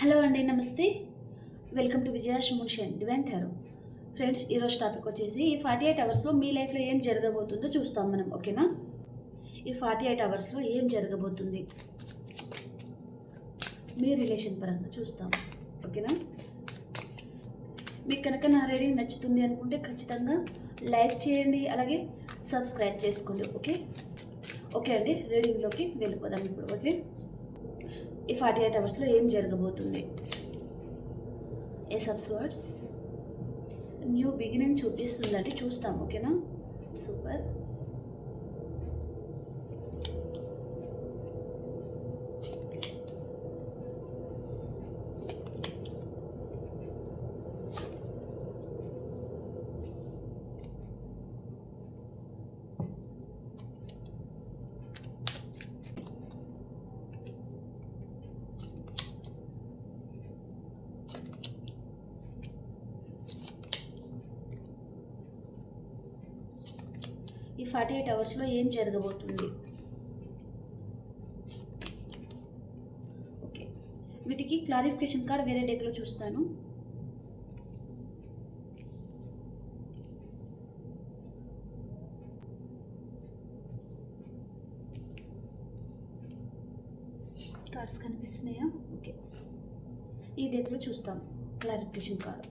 Hello అండి నమస్తే. Welcome to Vijaya షమున్షన్ డివెంట్ హెరో ఫ్రెండ్స్ ఈరోజు టాపిక్ వచ్చేసి ఈ ఫార్టీ ఎయిట్ అవర్స్లో మీ లైఫ్లో ఏం జరగబోతుందో చూస్తాం మనం ఓకేనా? ఈ ఫార్టీ ఎయిట్ అవర్స్లో ఏం జరగబోతుంది? మీ రిలేషన్ పరంగా చూస్తాం ఓకేనా? మీకు కనుక నా రీడింగ్ నచ్చుతుంది అనుకుంటే ఖచ్చితంగా లైక్ చేయండి అలాగే సబ్స్క్రైబ్ చేసుకోండి ఓకే? ఓకే అండి రీడింగ్లోకి వెళ్ళిపోదాం ఇప్పుడు ఓకే? ఈ ఫార్టీ ఎయిట్ అవర్స్లో ఏం జరగబోతుంది? Ace of swords new beginning చూపిస్తుందంటే చూస్తాం ఓకేనా? సూపర్ ఫార్టీ ఎయిట్ అవర్స్లో ఏం జరగబోతుంది? ఓకే వీటికి క్లారిఫికేషన్ కార్డ్ వేరే డేట్లో చూస్తాను. కార్డ్స్ కనిపిస్తున్నాయా? ఓకే ఈ డేట్లో చూస్తాం. క్లారిఫికేషన్ కార్డ్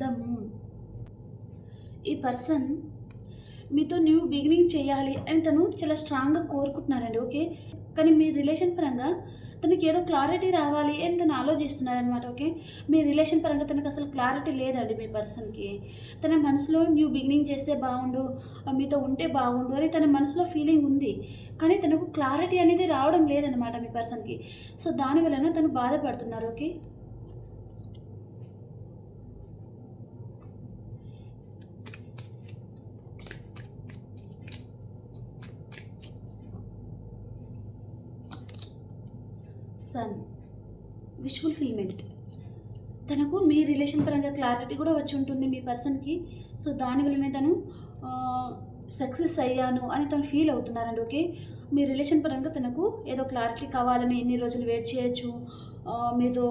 ద మూన్ ఈ పర్సన్ మీతో న్యూ బిగినింగ్ చేయాలి అని తను చాలా స్ట్రాంగ్గా కోరుకుంటున్నారండి ఓకే కానీ మీ రిలేషన్ పరంగా తనకి ఏదో క్లారిటీ రావాలి అని తను ఆలోచిస్తున్నారనమాట ఓకే మీ రిలేషన్ పరంగా తనకు అసలు క్లారిటీ లేదండి మీ పర్సన్కి తన మనసులో న్యూ బిగినింగ్ చేస్తే బాగుండు మీతో ఉంటే బాగుండు అని తన మనసులో ఫీలింగ్ ఉంది. కానీ తనకు క్లారిటీ అనేది రావడం లేదనమాట మీ పర్సన్కి సో దానివలన తను బాధపడుతున్నారు ఓకే సన్ విష్ ఫుల్ఫిల్మెంట్ తనకు మీ రిలేషన్ పరంగా క్లారిటీ కూడా వచ్చి ఉంటుంది మీ పర్సన్కి సో దానివల్లనే తను సక్సెస్ అయ్యాను అని తను ఫీల్ అవుతున్నారండి ఓకే మీ రిలేషన్ పరంగా తనకు ఏదో క్లారిటీ కావాలని ఎన్ని రోజులు వెయిట్ చేయొచ్చు మీతో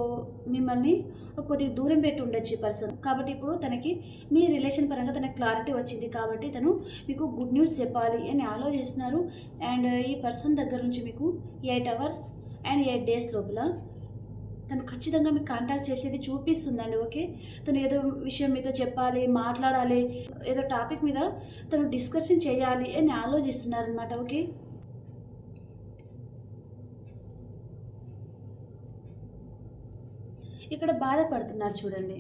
మిమ్మల్ని కొద్దిగా దూరం పెట్టి ఉండొచ్చు ఈ పర్సన్ కాబట్టి ఇప్పుడు తనకి మీ రిలేషన్ పరంగా తనకు క్లారిటీ వచ్చింది కాబట్టి తను మీకు గుడ్ న్యూస్ చెప్పాలి అని ఆలోచిస్తున్నారు. అండ్ ఈ పర్సన్ దగ్గర నుంచి మీకు eight hours and eight days లోపల తను ఖచ్చితంగా మీకు కాంటాక్ట్ చేసేది చూపిస్తుందండి ఓకే తను ఏదో విషయం మీతో చెప్పాలి మాట్లాడాలి ఏదో టాపిక్ మీద తను డిస్కషన్ చేయాలి అని ఆలోచిస్తున్నారనమాట ఓకే ఇక్కడ బాధపడుతున్నారు చూడండి.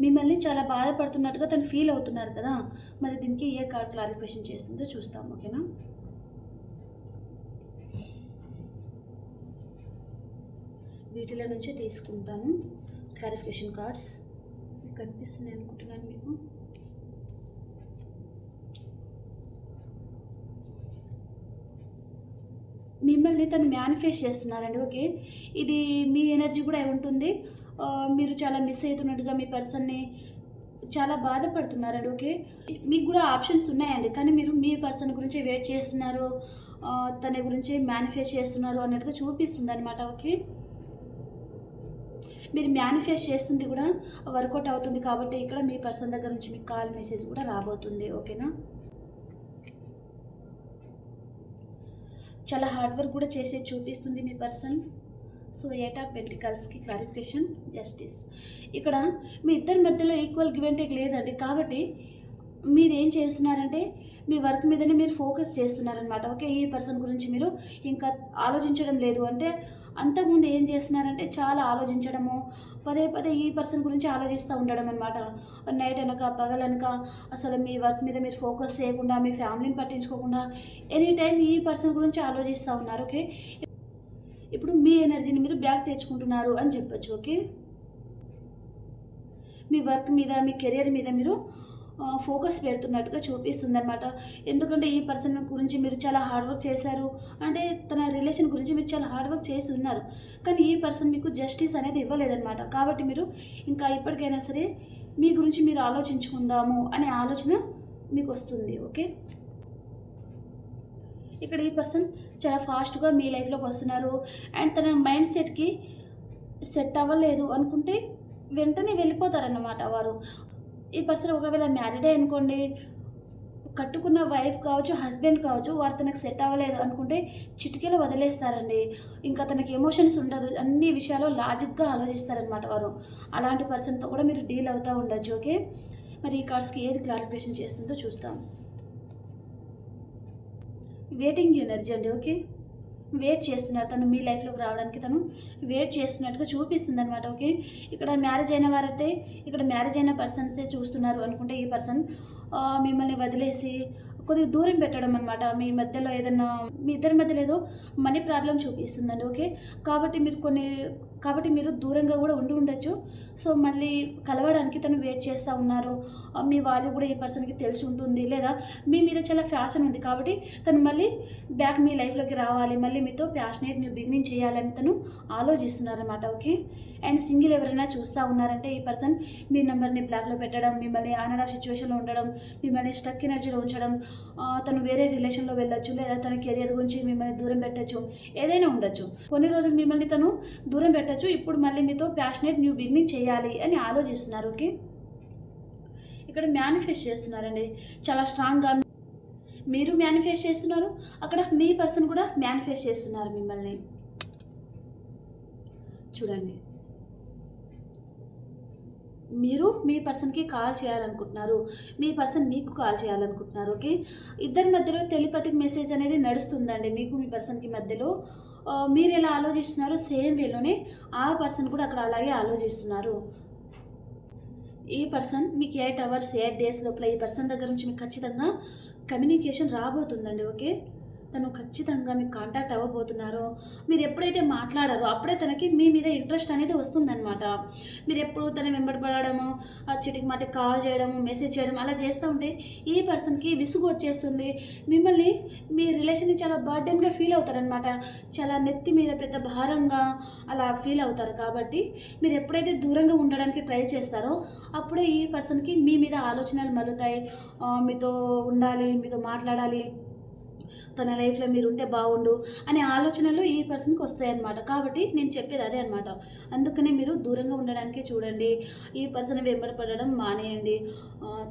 మిమ్మల్ని చాలా బాధపడుతున్నట్టుగా తను ఫీల్ అవుతున్నారు కదా? మరి దీనికి ఏ కార్డ్ క్లారిఫికేషన్ చేస్తుందో చూస్తాం ఓకేనా వీటిలో నుంచే తీసుకుంటాను. క్లారిఫికేషన్ కార్డ్స్ కనిపిస్తుంది కనిపిస్తున్నాయి అనుకుంటున్నాను మీకు. మిమ్మల్ని తను మేనిఫెస్ట్ చేస్తున్నారండి ఓకే? ఇది మీ ఎనర్జీ కూడా ఉంటుంది. మీరు చాలా మిస్ అవుతున్నట్టుగా మీ పర్సన్ని చాలా బాధపడుతున్నారండి ఓకే? మీకు కూడా ఆప్షన్స్ ఉన్నాయండి కానీ మీరు మీ పర్సన్ గురించి వెయిట్ చేస్తున్నారు. తన గురించి మేనిఫెస్ట్ చేస్తున్నారు అన్నట్టుగా చూపిస్తుంది అనమాట ఓకే? మీరు మేనిఫెస్ట్ చేస్తుంది కూడా వర్కౌట్ అవుతుంది కాబట్టి ఇక్కడ మీ పర్సన్ దగ్గర నుంచి మీకు కాల్ మెసేజ్ కూడా రాబోతుంది ఓకేనా చాలా హార్డ్ వర్క్ కూడా చేసే చూపిస్తుంది మీ పర్సన్ సో ఎయిట్ ఆఫ్ పెంటికల్స్కి క్లారిఫికేషన్ జస్టిస్ ఇక్కడ మీ ఇద్దరి మధ్యలో ఈక్వల్ గివ్ అండ్ టేక్ లేదండి. కాబట్టి మీరు ఏం చేస్తున్నారంటే మీ వర్క్ మీదనే మీరు ఫోకస్ చేస్తున్నారనమాట ఓకే ఈ పర్సన్ గురించి మీరు ఇంకా ఆలోచించడం లేదు. అంటే అంతకుముందు ఏం చేస్తున్నారంటే చాలా ఆలోచించడము పదే పదే ఈ పర్సన్ గురించి ఆలోచిస్తూ ఉండడం అనమాట నైట్ అనక పగలనక అసలు మీ వర్క్ మీద మీరు ఫోకస్ చేయకుండా మీ ఫ్యామిలీని పట్టించుకోకుండా ఎనీ టైం ఈ పర్సన్ గురించి ఆలోచిస్తూ ఉన్నారు ఓకే? ఇప్పుడు మీ ఎనర్జీని మీరు బ్యాక్ తెచ్చుకుంటున్నారు అని చెప్పొచ్చు ఓకే? మీ వర్క్ మీద మీ కెరియర్ మీద మీరు ఫోకస్ పెడుతున్నట్టుగా చూపిస్తుంది అనమాట ఎందుకంటే ఈ పర్సన్ గురించి మీరు చాలా హార్డ్ వర్క్ చేశారు. అంటే తన రిలేషన్ గురించి మీరు చాలా హార్డ్ వర్క్ చేసి ఉన్నారు. కానీ ఈ పర్సన్ మీకు జస్టిస్ అనేది ఇవ్వలేదన్నమాట. కాబట్టి మీరు ఇంకా ఇప్పటికైనా సరే మీ గురించి మీరు ఆలోచించుకుందాము అనే ఆలోచన మీకు వస్తుంది ఓకే? ఇక్కడ ఈ పర్సన్ చాలా ఫాస్ట్గా మీ లైఫ్లోకి వస్తున్నారు. అండ్ తన మైండ్ సెట్కి సెట్ అవ్వలేదు అనుకుంటే వెంటనే వెళ్ళిపోతారన్నమాట వారు. ఈ పర్సన్ ఒకవేళ మ్యారీడే అనుకోండి కట్టుకున్న వైఫ్ కావచ్చు హస్బెండ్ కావచ్చు వారు తనకు సెట్ అవ్వలేదు అనుకుంటే చిటికెలో వదిలేస్తారండి. ఇంకా తనకి ఎమోషన్స్ ఉండదు అన్ని విషయాలు లాజిక్గా ఆలోచిస్తారనమాట వారు. అలాంటి పర్సన్తో కూడా మీరు డీల్ అవుతూ ఉండొచ్చు ఓకే? మరి ఈ కార్డ్స్కి ఏది క్లారిఫికేషన్ చేస్తుందో చూస్తాం. వెయిటింగ్ ఎనర్జీ అండి ఓకే? వెయిట్ చేస్తున్నారు. తను మీ లైఫ్లోకి రావడానికి తను వెయిట్ చేస్తున్నట్టుగా చూపిస్తుంది అనమాట ఓకే ఇక్కడ మ్యారేజ్ అయిన వారైతే ఇక్కడ మ్యారేజ్ అయిన పర్సన్సే చూస్తున్నారు అనుకుంటే ఈ పర్సన్ మిమ్మల్ని వదిలేసి కొద్దిగా దూరం పెట్టడం అనమాట మీ మధ్యలో ఏదన్నా మీ ఇద్దరి మధ్యలో ఏదో మనీ ప్రాబ్లం చూపిస్తుందండి ఓకే కాబట్టి మీరు కొన్ని కాబట్టి మీరు దూరంగా కూడా ఉండి ఉండొచ్చు. సో మళ్ళీ కలవడానికి తను వెయిట్ చేస్తూ ఉన్నారు. మీ వాళ్ళు కూడా ఈ పర్సన్కి తెలిసి ఉంటుంది. లేదా మీ మీద చాలా ఫ్యాషన్ ఉంది కాబట్టి తను మళ్ళీ బ్యాక్ మీ లైఫ్లోకి రావాలి. మళ్ళీ మీతో ప్యాషనేట్ న్యూ బిగినింగ్ చేయాలని తను ఆలోచిస్తున్నారన్నమాట. ఓకే అండ్ సింగిల్ ఎవరైనా చూస్తూ ఉన్నారంటే ఈ పర్సన్ మీ నెంబర్ని బ్లాక్లో పెట్టడం మిమ్మల్ని ఆన్ ఆఫ్ సిచ్యువేషన్లో ఉండడం మిమ్మల్ని స్టక్ ఎనర్జీలో ఉంచడం తను వేరే రిలేషన్లో వెళ్ళొచ్చు లేదా తన కెరియర్ గురించి మిమ్మల్ని దూరం పెట్టచ్చు ఏదైనా ఉండొచ్చు. కొన్ని రోజులు మిమ్మల్ని తను దూరం పెట్ట పెట్టచ్చు. ఇప్పుడు మళ్ళీ మీతో ప్యాషనేట్ న్యూ బిగినింగ్ చేయాలి అని ఆలోచిస్తున్నారు. ఓకే? ఇక్కడ మేనిఫెస్ట్ చేస్తున్నారండి. చాలా స్ట్రాంగ్గా మీరు మేనిఫెస్ట్ చేస్తున్నారు. అక్కడ మీ పర్సన్ కూడా మేనిఫెస్ట్ చేస్తున్నారు మిమ్మల్ని. చూడండి. మీరు మీ పర్సన్కి కాల్ చేయాలనుకుంటున్నారు. మీ పర్సన్ మీకు కాల్ చేయాలనుకుంటున్నారు. ఓకే? ఇద్దరి మధ్యలో టెలిపతిక్ మెసేజ్ అనేది నడుస్తుందండి. మీకు మీ పర్సన్కి మధ్యలో మీరు ఎలా ఆలోచిస్తున్నారో సేమ్ వేలోనే ఆ పర్సన్ కూడా అక్కడ అలాగే ఆలోచిస్తున్నారు. ఈ పర్సన్ మీకు ఎయిట్ అవర్స్ ఎయిట్ డేస్ లోపల ఈ పర్సన్ దగ్గర నుంచి మీకు ఖచ్చితంగా కమ్యూనికేషన్ రాబోతుందండి ఓకే? తను ఖచ్చితంగా మీకు కాంటాక్ట్ అవ్వబోతున్నారు మీరు ఎప్పుడైతే మాట్లాడారో అప్పుడే తనకి మీ మీద ఇంట్రెస్ట్ అనేది వస్తుందన్నమాట. మీరు ఎప్పుడు తన వెంబడపడము ఆ చిటికి మాటికి కాల్ చేయడము మెసేజ్ చేయడం అలా చేస్తూ ఉంటే ఈ పర్సన్కి విసుగు వచ్చేస్తుంది. మిమ్మల్ని మీ రిలేషన్ని చాలా బర్డెన్గా ఫీల్ అవుతారనమాట చాలా నెత్తి మీద పెద్ద భారంగా అలా ఫీల్ అవుతారు. కాబట్టి మీరు ఎప్పుడైతే దూరంగా ఉండడానికి ట్రై చేస్తారో అప్పుడే ఈ పర్సన్కి మీ మీద ఆలోచనలు మలుతాయి మీతో ఉండాలి మీతో మాట్లాడాలి తన లైఫ్లో మీరు ఉంటే బాగుండు అనే ఆలోచనలు ఈ పర్సన్కి వస్తాయన్నమాట. కాబట్టి నేను చెప్పేది అదే అనమాట అందుకనే మీరు దూరంగా ఉండడానికే చూడండి. ఈ పర్సన్ వెంబడపడడం మానేయండి.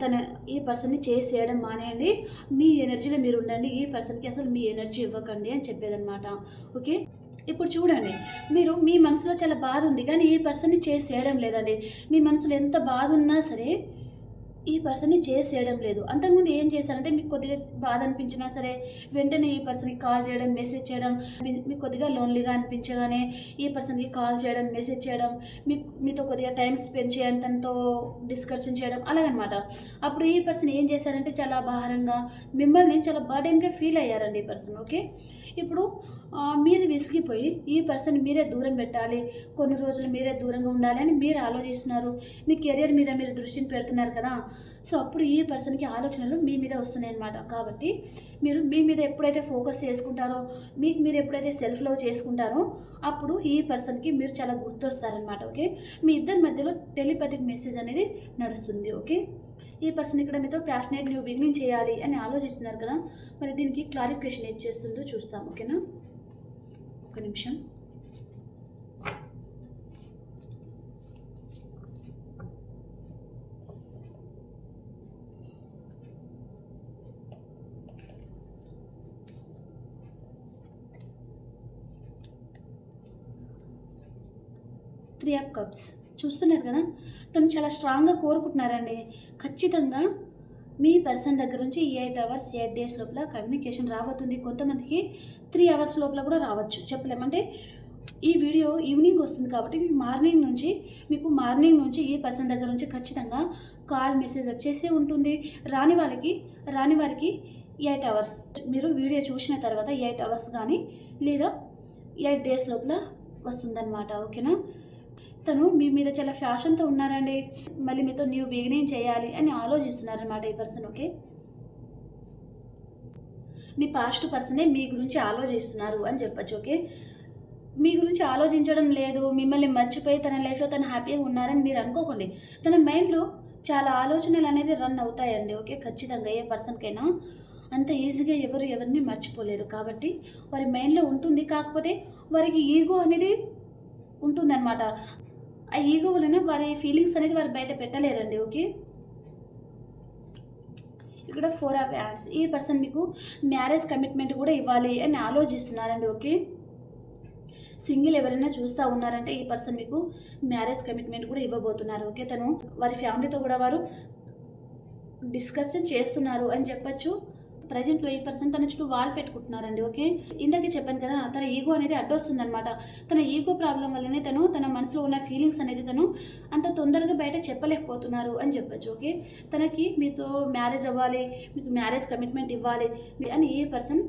తన ఈ పర్సన్ని చేసి చేయడం మానేయండి. మీ ఎనర్జీలో మీరు ఉండండి ఈ పర్సన్కి అసలు మీ ఎనర్జీ ఇవ్వకండి అని చెప్పేదన్నమాట. ఓకే? ఇప్పుడు చూడండి. మీరు మీ మనసులో చాలా బాధ ఉంది. కానీ ఈ పర్సన్ని చేసి చేయడం లేదండి. మీ మనసులో ఎంత బాధ ఉన్నా సరే ఈ పర్సన్ని చేసి చేయడం లేదు. అంతకుముందు ఏం చేశారంటే మీకు కొద్దిగా బాధ అనిపించినా సరే వెంటనే ఈ పర్సన్కి కాల్ చేయడం మెసేజ్ చేయడం మీకు కొద్దిగా లోన్లీగా అనిపించగానే ఈ పర్సన్కి కాల్ చేయడం మెసేజ్ చేయడం మీకు మీతో కొద్దిగా టైం స్పెండ్ చేయడం తనతో డిస్కషన్ చేయడం అలాగనమాట. అప్పుడు ఈ పర్సన్ ఏం చేశారంటే చాలా భారంగా మిమ్మల్ని చాలా బర్డెన్గా ఫీల్ అయ్యారండి ఈ పర్సన్ ఓకే ఇప్పుడు మీరు విసిగిపోయి ఈ పర్సన్ మీరే దూరం పెట్టాలి కొన్ని రోజులు మీరే దూరంగా ఉండాలి అని మీరు ఆలోచిస్తున్నారు. మీ కెరియర్ మీద మీరు దృష్టిని పెడుతున్నారు కదా. సో అప్పుడు ఈ పర్సన్కి ఆలోచనలు మీ మీద వస్తున్నాయి అనమాట కాబట్టి మీరు మీ మీద ఎప్పుడైతే ఫోకస్ చేసుకుంటారో మీకు మీరు ఎప్పుడైతే సెల్ఫ్ లవ్ చేసుకుంటారో అప్పుడు ఈ పర్సన్కి మీరు చాలా గుర్తొస్తారనమాట ఓకే? మీ ఇద్దరి మధ్యలో టెలిపతిక్ మెసేజ్ అనేది నడుస్తుంది ఓకే? ఈ పర్సన్ ఇక్కడ మీతో ప్యాషనేట్ న్యూ బిగినింగ్ చేయాలి అని ఆలోచిస్తున్నారు కదా మరి దీనికి క్లారిఫికేషన్ ఏం చేస్తుందో చూస్తాం ఓకేనా ఒక నిమిషం. త్రీ ఆఫ్ కప్స్ చూస్తున్నారు కదా? తను చాలా స్ట్రాంగ్గా కోరుకుంటున్నారండి. ఖచ్చితంగా మీ పర్సన్ దగ్గర నుంచి ఎయిట్ అవర్స్ ఎయిట్ డేస్ లోపల కమ్యూనికేషన్ రాబోతుంది. కొంతమందికి త్రీ అవర్స్ లోపల కూడా రావచ్చు. చెప్పలేమంటే ఈ వీడియో ఈవినింగ్ వస్తుంది కాబట్టి మీకు మార్నింగ్ నుంచి మీకు మార్నింగ్ నుంచి ఈ పర్సన్ దగ్గర నుంచి ఖచ్చితంగా కాల్ మెసేజ్ వచ్చేసే ఉంటుంది. రాని వాళ్ళకి రాని వారికి ఎయిట్ అవర్స్. మీరు వీడియో చూసిన తర్వాత ఎయిట్ అవర్స్ కానీ లేదా ఎయిట్ డేస్ లోపల వస్తుందన్నమాట. ఓకేనా? తను మీ మీద చాలా ఫ్యాషన్తో ఉన్నారండి. మళ్ళీ మీతో న్యూ బిగినింగ్ చేయాలి అని ఆలోచిస్తున్నారనమాట ఈ పర్సన్ ఓకే? మీ పాస్ట్ పర్సనే మీ గురించి ఆలోచిస్తున్నారు అని చెప్పచ్చు ఓకే? మీ గురించి ఆలోచించడం లేదు మిమ్మల్ని మర్చిపోయి తన లైఫ్లో తను హ్యాపీగా ఉన్నారని మీరు అనుకోకండి. తన మైండ్లో చాలా ఆలోచనలు అనేది రన్ అవుతాయండి ఓకే? ఖచ్చితంగా ఏ పర్సన్కైనా. అంత ఈజీగా ఎవరు ఎవరిని మర్చిపోలేరు కాబట్టి వారి మైండ్లో ఉంటుంది కాకపోతే వారికి ఈగో అనేది ఉంటుందన్నమాట. ఆ ఈగో వలన వారి ఫీలింగ్స్ అనేది వారు బయట పెట్టలేరండి ఓకే ఇక్కడ ఫోర్ ఆఫ్ యాడ్స్ ఈ పర్సన్ మీకు మ్యారేజ్ కమిట్మెంట్ కూడా ఇవ్వాలి అని ఆలోచిస్తున్నారండి ఓకే సింగిల్ ఎవరైనా చూస్తూ ఉన్నారంటే ఈ పర్సన్ మీకు మ్యారేజ్ కమిట్మెంట్ కూడా ఇవ్వబోతున్నారు ఓకే తను వారి ఫ్యామిలీతో కూడా వారు డిస్కషన్ చేస్తున్నారు అని చెప్పచ్చు. ప్రజెంట్ ఎయిట్ పర్సన్ తన చుట్టూ వాల్ పెట్టుకుంటున్నారండి ఓకే? ఇందాకే చెప్పాను కదా తన ఈగో అనేది అడ్డొస్తుంది అనమాట తన ఈగో ప్రాబ్లం వల్లనే తను తన మనసులో ఉన్న ఫీలింగ్స్ అనేది తను అంత తొందరగా బయట చెప్పలేకపోతున్నారు అని చెప్పచ్చు ఓకే? తనకి మీతో మ్యారేజ్ అవ్వాలి మీకు మ్యారేజ్ కమిట్మెంట్ ఇవ్వాలి అని ఏ పర్సన్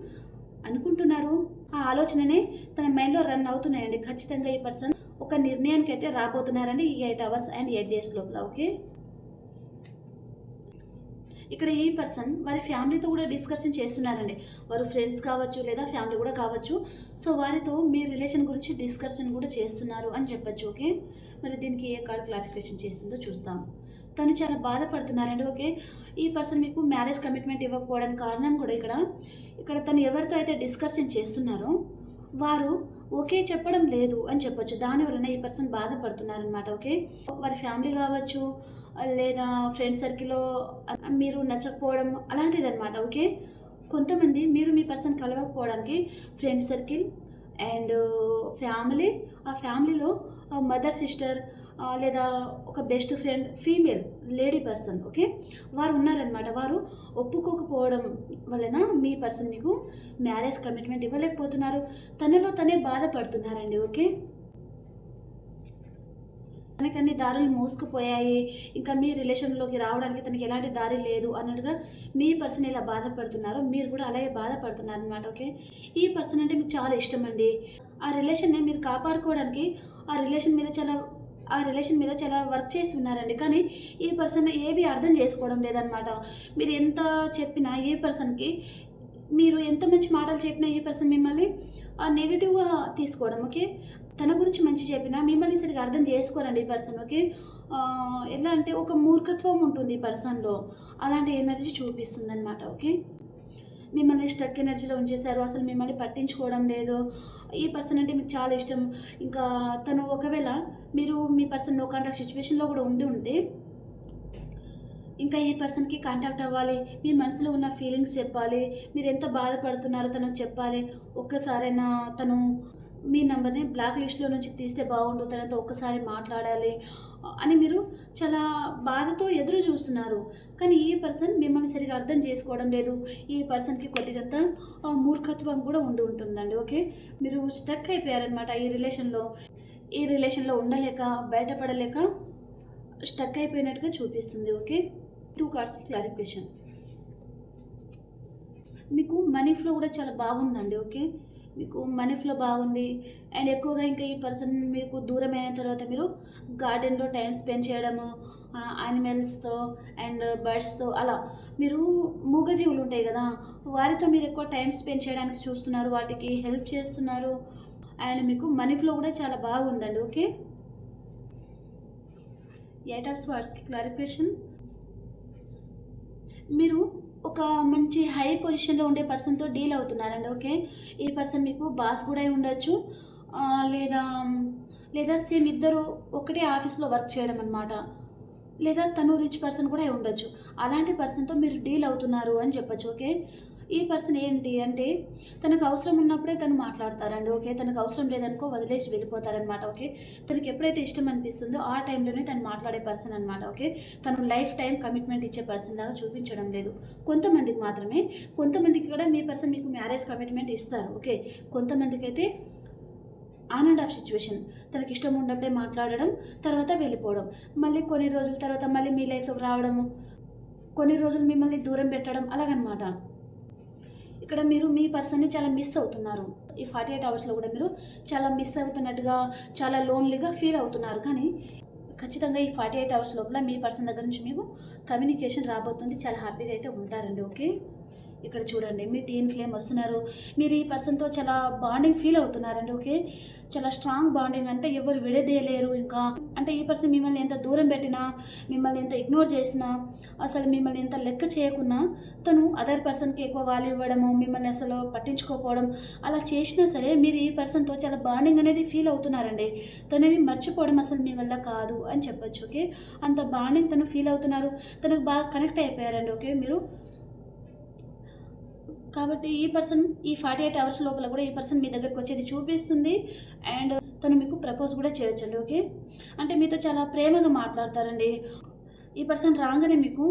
అనుకుంటున్నారు? ఆ ఆలోచననే తన మైండ్లో రన్ అవుతున్నాయండి. ఖచ్చితంగా ఈ పర్సన్ ఒక నిర్ణయానికి అయితే రాబోతున్నారండి ఈ eight hours and eight days లోపల ఓకే? ఇక్కడ ఈ పర్సన్ వారి ఫ్యామిలీతో కూడా డిస్కషన్ చేస్తున్నారండి. వారు ఫ్రెండ్స్ కావచ్చు లేదా ఫ్యామిలీ కూడా కావచ్చు. సో వారితో మీ రిలేషన్ గురించి డిస్కషన్ కూడా చేస్తున్నారు అని చెప్పచ్చు ఓకే? మరి దీనికి ఏ కార్డ్ క్లారిఫికేషన్ చేసిందో చూస్తాం. తను చాలా బాధపడుతున్నారండి ఓకే? ఈ పర్సన్ మీకు మ్యారేజ్ కమిట్మెంట్ ఇవ్వకపోవడానికి కారణం కూడా ఇక్కడ. ఇక్కడ తను ఎవరితో అయితే డిస్కషన్ చేస్తున్నారో వారు ఓకే చెప్పడం లేదు అని చెప్పొచ్చు. దాని వలన ఈ పర్సన్ బాధపడుతున్నారనమాట ఓకే? వారి ఫ్యామిలీ కావచ్చు లేదా ఫ్రెండ్ సర్కిల్లో మీరు నచ్చకపోవడం అలాంటిది అనమాట ఓకే? కొంతమంది మీరు మీ పర్సన్ కలవకపోవడానికి ఫ్రెండ్ సర్కిల్ అండ్ ఫ్యామిలీ ఆ ఫ్యామిలీలో మదర్ సిస్టర్ లేదా ఒక best friend female lady person okay వారు ఉన్నారనమాట వారు ఒప్పుకోకపోవడం వలన మీ పర్సన్ మీకు మ్యారేజ్ కమిట్మెంట్ ఇవ్వలేకపోతున్నారు. తనలో తనే బాధపడుతున్నారండి ఓకే తనకి అన్ని దారులు మోసుకుపోయాయి. ఇంకా మీ రిలేషన్లోకి రావడానికి తనకి ఎలాంటి దారి లేదు అన్నట్టుగా మీ పర్సన్ ఇలా బాధపడుతున్నారో మీరు కూడా అలాగే బాధపడుతున్నారు అనమాట ఓకే ఈ పర్సన్ అంటే మీకు చాలా ఇష్టం అండి. ఆ రిలేషన్ని మీరు కాపాడుకోవడానికి ఆ రిలేషన్ మీద చాలా ఆ రిలేషన్ మీద చాలా వర్క్ చేస్తున్నారండి. కానీ ఈ పర్సన్ ఏవి అర్థం చేసుకోవడం లేదనమాట మీరు ఎంత చెప్పినా ఏ పర్సన్కి మీరు ఎంత మంచి మాటలు చెప్పినా ఈ పర్సన్ మిమ్మల్ని నెగిటివ్గా తీసుకోవడం ఓకే తన గురించి మంచి చెప్పినా మిమ్మల్ని సరిగా అర్థం చేసుకోరండి ఈ పర్సన్ ఓకే ఎలా అంటే ఒక మూర్ఖత్వం ఉంటుంది ఈ పర్సన్లో అలాంటి ఎనర్జీ చూపిస్తుంది అనమాట ఓకే మిమ్మల్ని స్టక్ ఎనర్జీలో ఉంచేశారు. అసలు మిమ్మల్ని పట్టించుకోవడం లేదు. ఈ పర్సన్ అంటే మీకు చాలా ఇష్టం. ఇంకా తను ఒకవేళ మీరు మీ పర్సన్ నో కాంటాక్ట్ సిచ్యువేషన్లో కూడా ఉండి ఉంటే ఇంకా ఈ పర్సన్కి కాంటాక్ట్ అవ్వాలి. మీ మనసులో ఉన్న ఫీలింగ్స్ చెప్పాలి. మీరు ఎంత బాధపడుతున్నారో తనకు చెప్పాలి. ఒక్కసారైనా తను మీ నెంబర్ని బ్లాక్ లిస్ట్లో నుంచి తీస్తే బాగుండు. తనతో ఒక్కసారి మాట్లాడాలి. అని మీరు చాలా బాధతో ఎదురు చూస్తున్నారు. కానీ ఈ పర్సన్ మిమ్మల్ని సరిగా అర్థం చేసుకోవడం లేదు. ఈ పర్సన్కి కొద్దిగంత మూర్ఖత్వం కూడా ఉండి ఉంటుందండి. ఓకే? మీరు స్టక్ అయిపోయారనమాట ఈ రిలేషన్లో. ఈ రిలేషన్లో ఉండలేక బయటపడలేక స్టక్ అయిపోయినట్టుగా చూపిస్తుంది. ఓకే? Two cards clarification. మీకు మనీ ఫ్లో కూడా చాలా బాగుందండి. ఓకే? మీకు మనీ ఫ్లో బాగుంది. అండ్ ఎక్కువగా ఇంకా ఈ పర్సన్ మీకు దూరమైన తర్వాత మీరు గార్డెన్లో టైం స్పెండ్ చేయడము యానిమల్స్తో అండ్ బర్డ్స్తో అలా మీరు మూగజీవులు ఉంటాయి కదా వారితో మీరు ఎక్కువ టైం స్పెండ్ చేయడానికి చూస్తున్నారు వాటికి హెల్ప్ చేస్తున్నారు. అండ్ మీకు మనీ ఫ్లో కూడా చాలా బాగుందండి ఓకే? ఎయిట్ ఆఫ్ స్వార్డ్స్కి క్లారిఫికేషన్ మీరు ఒక మంచి హై పొజిషన్లో ఉండే పర్సన్తో డీల్ అవుతున్నారండి ఓకే ఈ పర్సన్ మీకు బాస్ కూడా అయి ఉండొచ్చు. లేదా లేదా సేమ్ ఇద్దరు ఒకటే ఆఫీస్లో వర్క్ చేయడం అనమాట లేదా తను రిచ్ పర్సన్ కూడా అయి ఉండొచ్చు. అలాంటి పర్సన్తో మీరు డీల్ అవుతున్నారు అని చెప్పచ్చు ఓకే ఈ పర్సన్ ఏంటి అంటే తనకు అవసరం ఉన్నప్పుడే తను మాట్లాడతారండి ఓకే? తనకు అవసరం లేదనుకో వదిలేసి వెళ్ళిపోతారనమాట ఓకే? తనకి ఎప్పుడైతే ఇష్టం అనిపిస్తుందో ఆ టైంలోనే తను మాట్లాడే పర్సన్ అనమాట ఓకే? తను లైఫ్ టైం కమిట్మెంట్ ఇచ్చే పర్సన్ లాగా చూపించడం లేదు. కొంతమందికి మాత్రమే కొంతమందికి కూడా మీ పర్సన్ మీకు మ్యారేజ్ కమిట్మెంట్ ఇస్తారు ఓకే? కొంతమందికి అయితే ఆన్ అండ్ ఆఫ్ సిచ్యువేషన్. తనకి ఇష్టం ఉన్నప్పుడే మాట్లాడడం తర్వాత వెళ్ళిపోవడం. మళ్ళీ కొన్ని రోజుల తర్వాత మళ్ళీ మీ లైఫ్లోకి రావడము కొన్ని రోజులు మిమ్మల్ని దూరం పెట్టడం అలాగనమాట. ఇక్కడ మీరు మీ పర్సన్ని చాలా మిస్ అవుతున్నారు. ఈ ఫార్టీ ఎయిట్ అవర్స్లో కూడా మీరు చాలా మిస్ అవుతున్నట్టుగా చాలా లోన్లీగా ఫీల్ అవుతున్నారు. కానీ ఖచ్చితంగా ఈ ఫార్టీ ఎయిట్ అవర్స్ లోపల మీ పర్సన్ దగ్గర నుంచి మీకు కమ్యూనికేషన్ రాబోతుంది. చాలా హ్యాపీగా అయితే ఉంటారండి ఓకే ఇక్కడ చూడండి మీ టీన్ ఫ్లేమ్ వస్తున్నారు. మీరు ఈ పర్సన్తో చాలా బాండింగ్ ఫీల్ అవుతున్నారండి ఓకే చాలా స్ట్రాంగ్ బాండింగ్ అంటే ఎవరు విడదీయలేరు ఇంకా. అంటే ఈ పర్సన్ మిమ్మల్ని ఎంత దూరం పెట్టినా మిమ్మల్ని ఎంత ఇగ్నోర్ చేసినా అసలు మిమ్మల్ని ఎంత లెక్క చేయకున్నా తను అదర్ పర్సన్కి ఎక్కువ వాల్యూ ఇవ్వడము మిమ్మల్ని అసలు పట్టించుకోకపోవడం అలా చేసినా సరే మీరు ఈ పర్సన్తో చాలా బాండింగ్ అనేది ఫీల్ అవుతున్నారండి. తనని మర్చిపోవడం అసలు మీ వల్ల కాదు అని చెప్పొచ్చు ఓకే అంత బాండింగ్ తను ఫీల్ అవుతున్నారు. తనకు బాగా కనెక్ట్ అయిపోయారండి ఓకే మీరు కాబట్టి ఈ పర్సన్ ఈ ఫార్టీ ఎయిట్ అవర్స్ లోపల కూడా ఈ పర్సన్ మీ దగ్గరకు వచ్చేది చూపిస్తుంది. అండ్ తను మీకు ప్రపోజ్ కూడా చేయొచ్చండి ఓకే అంటే మీతో చాలా ప్రేమగా మాట్లాడతారండి. ఈ పర్సన్ రాగానే మీకు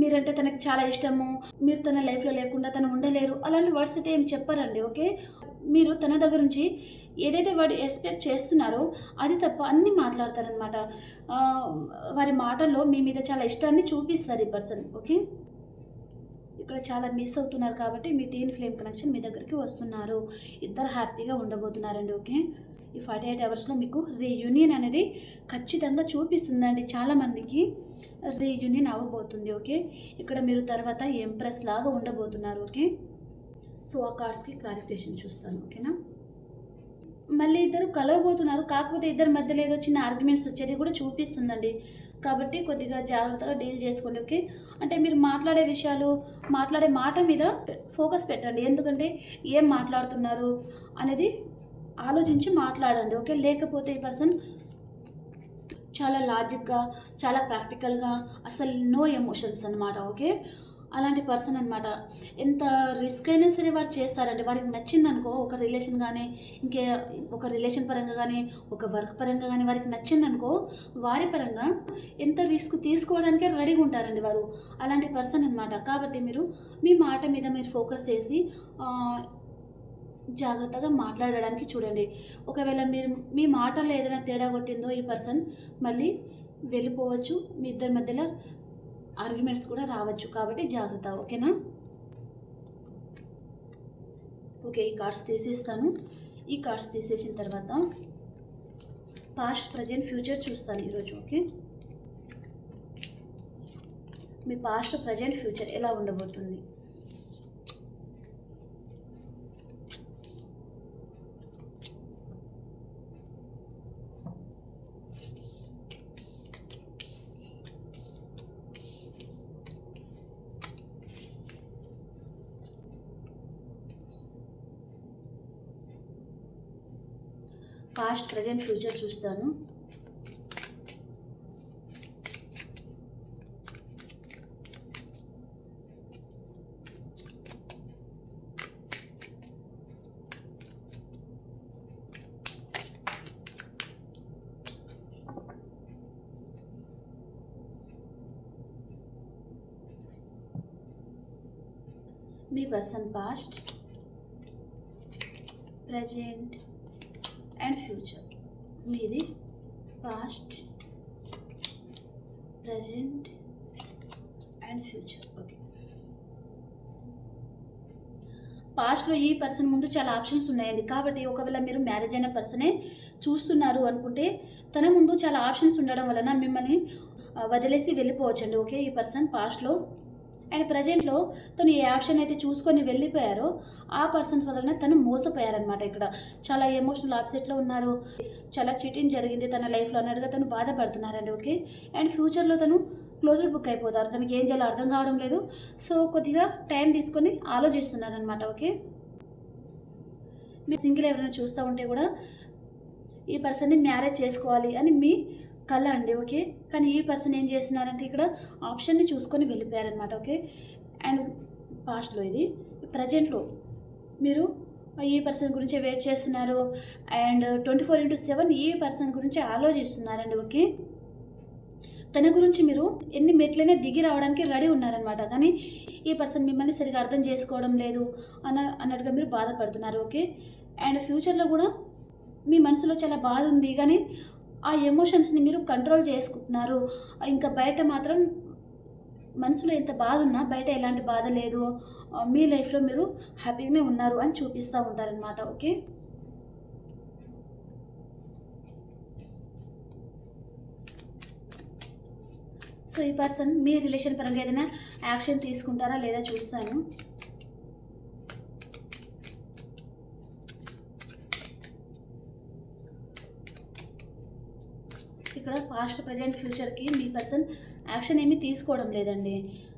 మీరంటే తనకి చాలా ఇష్టము మీరు తన లైఫ్లో లేకుండా తను ఉండలేరు అలాంటి వర్డ్స్ అయితే ఏం చెప్పారండి ఓకే మీరు తన దగ్గర నుంచి ఏదైతే వాడు ఎక్స్పెక్ట్ చేస్తున్నారో అది తప్ప అన్నీ మాట్లాడతారనమాట వారి మాటల్లో మీ మీద చాలా ఇష్టాన్ని చూపిస్తారు ఈ పర్సన్ ఓకే ఇక్కడ చాలా మిస్ అవుతున్నారు కాబట్టి మీ టీన్ ఫ్లేమ్ కనెక్షన్ మీ దగ్గరికి వస్తున్నారు. ఇద్దరు హ్యాపీగా ఉండబోతున్నారండి ఓకే ఈ ఫార్టీ ఎయిట్ అవర్స్లో మీకు రీయూనియన్ అనేది ఖచ్చితంగా చూపిస్తుందండి చాలామందికి. రీయూనియన్ అవ్వబోతుంది ఓకే ఇక్కడ మీరు తర్వాత ఎంప్రెస్ లాగా ఉండబోతున్నారు ఓకే సో ఆ కార్డ్స్కి క్లారిఫికేషన్ చూస్తాను ఓకేనా మళ్ళీ ఇద్దరు కలవబోతున్నారు కాకపోతే ఇద్దరి మధ్యలో ఏదో చిన్న ఆర్గ్యుమెంట్స్ వచ్చేది కూడా చూపిస్తుందండి. కాబట్టి కొద్దిగా జాగ్రత్తగా డీల్ చేసుకోండి ఓకే? అంటే మీరు మాట్లాడే విషయాలు మాట్లాడే మాట మీద ఫోకస్ పెట్టండి. ఎందుకంటే ఏం మాట్లాడుతున్నారు అనేది ఆలోచించి మాట్లాడండి ఓకే? లేకపోతే ఈ పర్సన్ చాలా లాజిక్గా చాలా ప్రాక్టికల్గా అసలు నో ఎమోషన్స్ అనమాట ఓకే? అలాంటి పర్సన్ అనమాట ఎంత రిస్క్ అయినా సరే వారు చేస్తారండి. వారికి నచ్చింది అనుకో ఒక రిలేషన్ కానీ ఇంకే ఒక రిలేషన్ పరంగా కానీ ఒక వర్క్ పరంగా కానీ వారికి నచ్చింది అనుకో వారి పరంగా ఎంత రిస్క్ తీసుకోవడానికే రెడీగా ఉంటారండి వారు. అలాంటి పర్సన్ అనమాట కాబట్టి మీరు మీ మాట మీద మీరు ఫోకస్ చేసి జాగ్రత్తగా మాట్లాడడానికి చూడండి. ఒకవేళ మీరు మీ మాటల్లో ఏదైనా తేడా కొట్టిందో ఈ పర్సన్ మళ్ళీ వెళ్ళిపోవచ్చు. మీ ఇద్దరి మధ్యలో ఆర్గ్యుమెంట్స్ కూడా రావచ్చు కాబట్టి జాగ్రత్త ఓకేనా? ఓకే ఈ కార్డ్స్ తీసేస్తాను. ఈ కార్డ్స్ తీసేసిన తర్వాత పాస్ట్ ప్రజెంట్ ఫ్యూచర్ చూస్తాను ఈరోజు ఓకే? మీ పాస్ట్ ప్రజెంట్ ఫ్యూచర్ ఎలా ఉండబోతుంది పాస్ట్ ప్రజెంట్ ఫ్యూచర్ చూస్తాను మీ person past present and future మీది past present and future. Okay. పాస్ట్లో ఈ పర్సన్ ముందు చాలా ఆప్షన్స్ ఉన్నాయండి. కాబట్టి ఒకవేళ మీరు మ్యారేజ్ అయిన పర్సనే చూస్తున్నారు అనుకుంటే తన ముందు చాలా ఆప్షన్స్ ఉండడం వలన మిమ్మల్ని వదిలేసి వెళ్ళిపోవచ్చండి. ఓకే ఈ పర్సన్ పాస్ట్లో అండ్ ప్రజెంట్లో తను ఏ ఆప్షన్ అయితే చూసుకొని వెళ్ళిపోయారో ఆ పర్సన్స్ వలన తను మోసపోయారనమాట ఇక్కడ. చాలా ఎమోషనల్ అప్సెట్లో ఉన్నారు. చాలా చీటింగ్ జరిగింది తన లైఫ్లో అన్నట్టుగా తను బాధపడుతున్నారండి ఓకే? అండ్ ఫ్యూచర్లో తను క్లోజ్డ్ బుక్ అయిపోతారు. తనకి ఏం చేయాలో అర్థం కావడం లేదు. సో కొద్దిగా టైం తీసుకొని ఆలోచిస్తున్నారనమాట ఓకే? మీరు సింగిల్ ఎవరైనా చూస్తూ ఉంటే కూడా ఈ పర్సన్ని మ్యారేజ్ చేసుకోవాలి అని మీ కళ అండి ఓకే? కానీ ఈ పర్సన్ ఏం చేస్తున్నారంటే ఇక్కడ ఆప్షన్ని చూసుకొని వెళ్ళిపోయారనమాట ఓకే? అండ్ పాస్ట్లో ఇది. ప్రజెంట్లో మీరు ఈ పర్సన్ గురించి వెయిట్ చేస్తున్నారు and twenty four into seven ఈ పర్సన్ గురించి ఆలోచిస్తున్నారండి ఓకే? తన గురించి మీరు ఎన్ని మెట్లైనా దిగి రావడానికి రెడీ ఉన్నారనమాట కానీ ఈ పర్సన్ మిమ్మల్ని సరిగా అర్థం చేసుకోవడం లేదు అన్న అన్నట్టుగా మీరు బాధపడుతున్నారు ఓకే? అండ్ ఫ్యూచర్లో కూడా మీ మనసులో చాలా బాధ ఉంది కానీ ఆ ఎమోషన్స్ని మీరు కంట్రోల్ చేసుకుంటున్నారు. ఇంకా బయట మాత్రం మనసులో ఎంత బాధ ఉన్నా బయట ఎలాంటి బాధ లేదు. మీ లైఫ్లో మీరు హ్యాపీగానే ఉన్నారు అని చూపిస్తూ ఉంటారనమాట ఓకే? సో ఈ పర్సన్ మీ రిలేషన్ పరంగా ఏదైనా యాక్షన్ తీసుకుంటారా లేదా చూస్తాను. ఇక్కడ పాస్ట్ ప్రజెంట్ ఫ్యూచర్కి మీ పర్సన్ యాక్షన్ ఏమీ తీసుకోవడం లేదండి.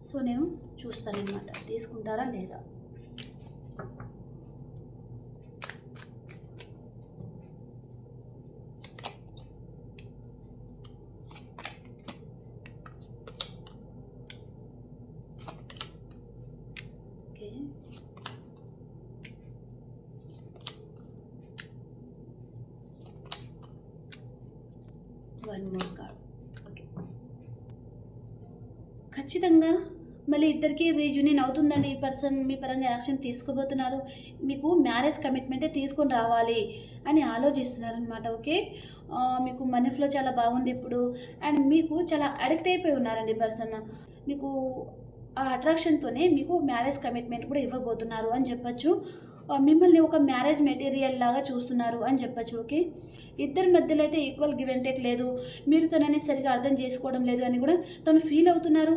సో నేను చూస్తాను అనమాట తీసుకుంటారా లేదా okay one more card okay ఖచ్చితంగా. మళ్ళీ ఇద్దరికి రీయూనియన్ అవుతుందండి ఈ పర్సన్ మీ పరంగా యాక్షన్ తీసుకోబోతున్నారు. మీకు మ్యారేజ్ కమిట్మెంటే తీసుకొని రావాలి అని ఆలోచిస్తున్నారు అనమాట ఓకే మీకు మనీ ఫ్లో చాలా బాగుంది ఇప్పుడు. అండ్ మీకు చాలా అడిక్ట్ అయిపోయి ఉన్నారండి ఈ పర్సన్ మీకు ఆ అట్రాక్షన్తోనే మీకు మ్యారేజ్ కమిట్మెంట్ కూడా ఇవ్వబోతున్నారు అని చెప్పచ్చు. మిమ్మల్ని ఒక మ్యారేజ్ మెటీరియల్ లాగా చూస్తున్నారు అని చెప్పచ్చు ఓకే ఇద్దరి మధ్యలో అయితే ఈక్వల్ గివ్ అండ్ టేక్ లేదు. మీరు తనని సరిగా అర్థం చేసుకోవడం లేదు అని కూడా తను ఫీల్ అవుతున్నారు.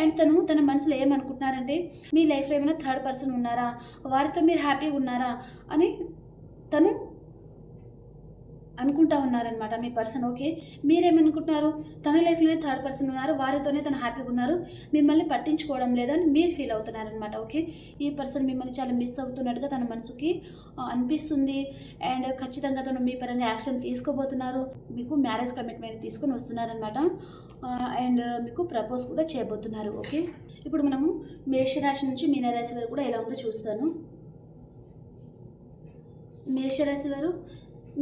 అండ్ తను తన మనసులో ఏమనుకుంటున్నారంటే మీ లైఫ్లో ఏమైనా థర్డ్ పర్సన్ ఉన్నారా? వారితో మీరు హ్యాపీగా ఉన్నారా? అని తను అనుకుంటా ఉన్నారనమాట మీ పర్సన్ ఓకే? మీరేమనుకుంటున్నారు? తన లైఫ్లోనే థర్డ్ పర్సన్ ఉన్నారు వారితోనే తను హ్యాపీగా ఉన్నారు మిమ్మల్ని పట్టించుకోవడం లేదని మీరు ఫీల్ అవుతున్నారనమాట ఓకే? ఈ పర్సన్ మిమ్మల్ని చాలా మిస్ అవుతున్నట్టుగా తన మనసుకి అనిపిస్తుంది అండ్ ఖచ్చితంగా తను మీ పరంగా యాక్షన్ తీసుకోబోతున్నారు మీకు మ్యారేజ్ కమిట్మెంట్ తీసుకొని వస్తున్నారనమాట అండ్ మీకు ప్రపోజ్ కూడా చేయబోతున్నారు ఓకే? ఇప్పుడు మనము మేషరాశి నుంచి మీనరాశి వరకు కూడా ఎలా ఉందో చూస్తాను. మేషరాశి వారు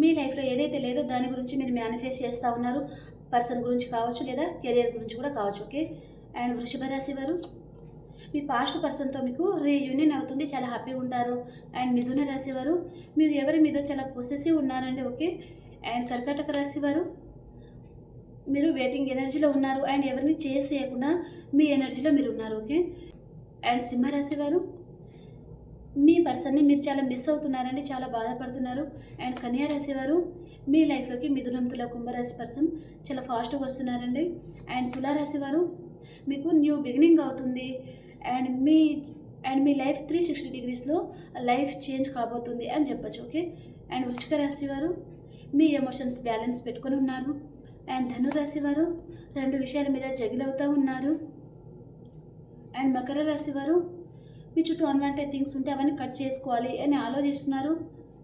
మీ లైఫ్లో ఏదైతే లేదో దాని గురించి మీరు మేనిఫెస్ట్ చేస్తూ ఉన్నారు పర్సన్ గురించి కావచ్చు లేదా కెరియర్ గురించి కూడా కావచ్చు ఓకే అండ్ వృషభ రాశి వారు మీ పాస్ట్ పర్సన్తో మీకు రీయూనియన్ అవుతుంది చాలా హ్యాపీగా ఉంటారు. అండ్ మిథున రాశి వారు మీరు ఎవరి మీద చాలా పొసెసివ్ ఉన్నారండి ఓకే అండ్ కర్కాటక రాశి వారు మీరు వెయిటింగ్ ఎనర్జీలో ఉన్నారు. అండ్ ఎవరిని చేసేయకుండా మీ ఎనర్జీలో మీరు ఉన్నారు ఓకే అండ్ సింహరాశి వారు మీ పర్సన్ని మీరు చాలా మిస్ అవుతున్నారండి చాలా బాధపడుతున్నారు. అండ్ కన్యా రాశి వారు మీ లైఫ్లోకి మిథునం తుల కుంభరాశి పర్సన్ చాలా ఫాస్ట్గా వస్తున్నారండి. అండ్ తులారాశి వారు మీకు న్యూ బిగినింగ్ అవుతుంది. అండ్ మీ అండ్ మీ లైఫ్ త్రీ సిక్స్టీ డిగ్రీస్లో లైఫ్ చేంజ్ కాబోతుంది అని చెప్పచ్చు ఓకే? అండ్ వృచ్చిక రాశి వారు మీ ఎమోషన్స్ బ్యాలెన్స్ పెట్టుకొని ఉన్నారు. అండ్ ధనురాశి వారు రెండు విషయాల మీద జగిలవుతూ ఉన్నారు. అండ్ మకర రాశి వారు మీ చుట్టూ అన్వాంటెడ్ థింగ్స్ ఉంటే అవన్నీ కట్ చేసుకోవాలి అని ఆలోచిస్తున్నారు.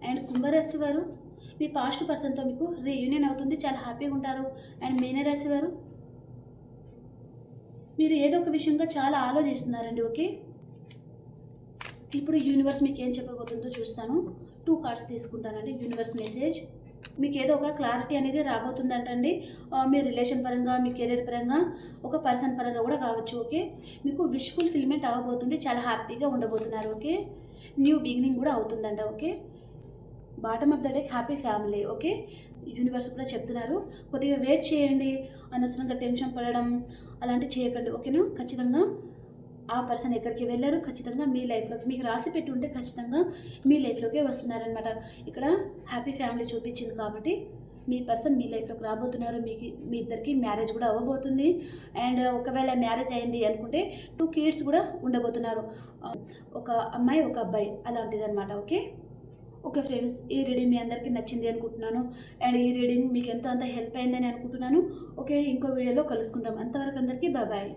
అండ్ కుంభరాశి వారు మీ పాస్ట్ పర్సన్తో మీకు రీయూనియన్ అవుతుంది. చాలా హ్యాపీగా ఉంటారు. అండ్ మీనరాశి వారు మీరు ఏదో ఒక విషయంగా చాలా ఆలోచిస్తున్నారండి ఓకే? ఇప్పుడు యూనివర్స్ మీకు ఏం చెప్పబోతుందో చూస్తాను. టూ కార్డ్స్ తీసుకుంటానండి. యూనివర్స్ మెసేజ్ మీకు ఏదో ఒక క్లారిటీ అనేది రాబోతుందంటండి. మీ రిలేషన్ పరంగా మీ కెరీర్ పరంగా ఒక పర్సన్ పరంగా కూడా కావచ్చు ఓకే? మీకు విష్ ఫుల్ఫిల్మెంట్ అవ్వబోతుంది చాలా హ్యాపీగా ఉండబోతున్నారు ఓకే? న్యూ బిగినింగ్ కూడా అవుతుందంట okay? Bottom of the day happy family okay? Universe కూడా చెప్తున్నారు. కొద్దిగా వెయిట్ చేయండి. అనవసరంగా టెన్షన్ పడడం అలాంటివి చేయకండి ఓకేనా? ఖచ్చితంగా. ఆ పర్సన్ ఎక్కడికి వెళ్ళారు ఖచ్చితంగా మీ లైఫ్లోకి మీకు రాసి పెట్టి ఉంటే ఖచ్చితంగా మీ లైఫ్లోకే వస్తున్నారనమాట ఇక్కడ హ్యాపీ ఫ్యామిలీ చూపించింది కాబట్టి మీ పర్సన్ మీ లైఫ్లోకి రాబోతున్నారు మీకు మీ ఇద్దరికి మ్యారేజ్ కూడా అవ్వబోతుంది. అండ్ ఒకవేళ మ్యారేజ్ అయింది అనుకుంటే టూ కిడ్స్ కూడా ఉండబోతున్నారు. ఒక అమ్మాయి ఒక అబ్బాయి అలాంటిది అనమాట ఓకే? ఓకే ఫ్రెండ్స్ ఈ రీడింగ్ మీ అందరికీ నచ్చింది అనుకుంటున్నాను. అండ్ ఈ రీడింగ్ మీకు ఎంతో అంత హెల్ప్ అయిందని అనుకుంటున్నాను. ఓకే ఇంకో వీడియోలో కలుసుకుందాం. అంతవరకు అందరికీ బాయ్